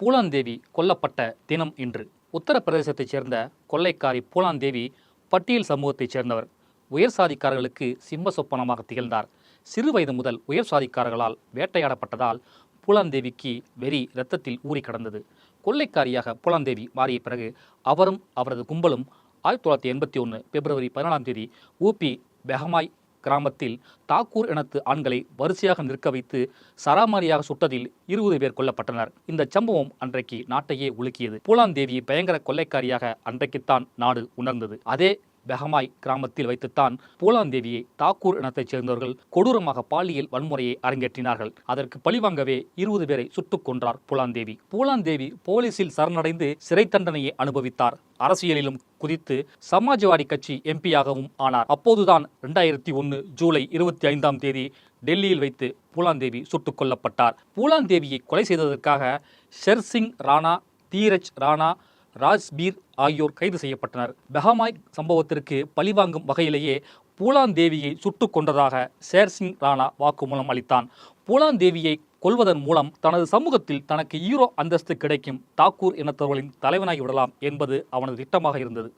பூலாந்தேவி கொல்லப்பட்ட தினம் இன்று. உத்தரப்பிரதேசத்தைச் சேர்ந்த கொள்ளைக்காரி பூலாந்தேவி பட்டியல் சமூகத்தைச் சேர்ந்தவர். உயர் சாதிக்காரர்களுக்கு சிம்ம சொப்பனமாக திகழ்ந்தார். சிறு வயது முதல் உயர் சாதிக்காரர்களால் வேட்டையாடப்பட்டதால் பூலாந்தேவிக்கு வெறி இரத்தத்தில் ஊறி கடந்தது. கொள்ளைக்காரியாக பூலாந்தேவி மாறிய பிறகு அவரும் அவரது கும்பலும் ஆயிரத்தி தொள்ளாயிரத்தி எண்பத்தி ஒன்று பிப்ரவரி பதினாலாம் தேதி ஊபி பெஹமாய் கிராமத்தில் தாக்கூர் இனத்து ஆண்களை வரிசையாக நிற்க வைத்து சராமாரியாக சுட்டதில் இருபது பேர் கொல்லப்பட்டனர். இந்த சம்பவம் அன்றைக்கு நாட்டையே உலுக்கியது. பூலாந்தேவி பயங்கர கொள்ளைக்காரியாக அன்றைக்குத்தான் நாடு உணர்ந்தது. அதே பெஹமாய் கிராமத்தில் வைத்துத்தான் பூலாந்தேவியை தாக்கூர் இனத்தைச் சேர்ந்தவர்கள் கொடூரமாக பாலியல் வன்முறையை அரங்கேற்றினார்கள். அதற்கு பழிவாங்கவே இருபது பேரை சுட்டுக் கொன்றார் பூலாந்தேவி பூலாந்தேவி போலீசில் சரணடைந்து சிறை தண்டனையை அனுபவித்தார். அரசியலிலும் குதித்து சமாஜ்வாடி கட்சி எம்பியாகவும் ஆனார். அப்போதுதான் ரெண்டாயிரத்தி ஒன்று ஜூலை இருபத்தி ஐந்தாம் தேதி டெல்லியில் வைத்து பூலாந்தேவி சுட்டுக் கொல்லப்பட்டார். பூலாந்தேவியை கொலை செய்ததற்காக ஷெர்சிங் ராணா தீரஜ் ராணா ராஜ்பீர் ஆகியோர் கைது செய்யப்பட்டனர். பெஹமாய் சம்பவத்திற்கு பழிவாங்கும் வகையிலேயே பூலாந்தேவியை சுட்டுக் கொண்டதாக சேர்சிங் ராணா வாக்குமூலம் அளித்தான். பூலாந்தேவியை கொல்வதன் மூலம் தனது சமூகத்தில் தனக்கு ஈரோ அந்தஸ்து கிடைக்கும் தாக்கூர் இனத்தவர்களின் தலைவனாகி விடலாம் என்பது அவனது திட்டமாக இருந்தது.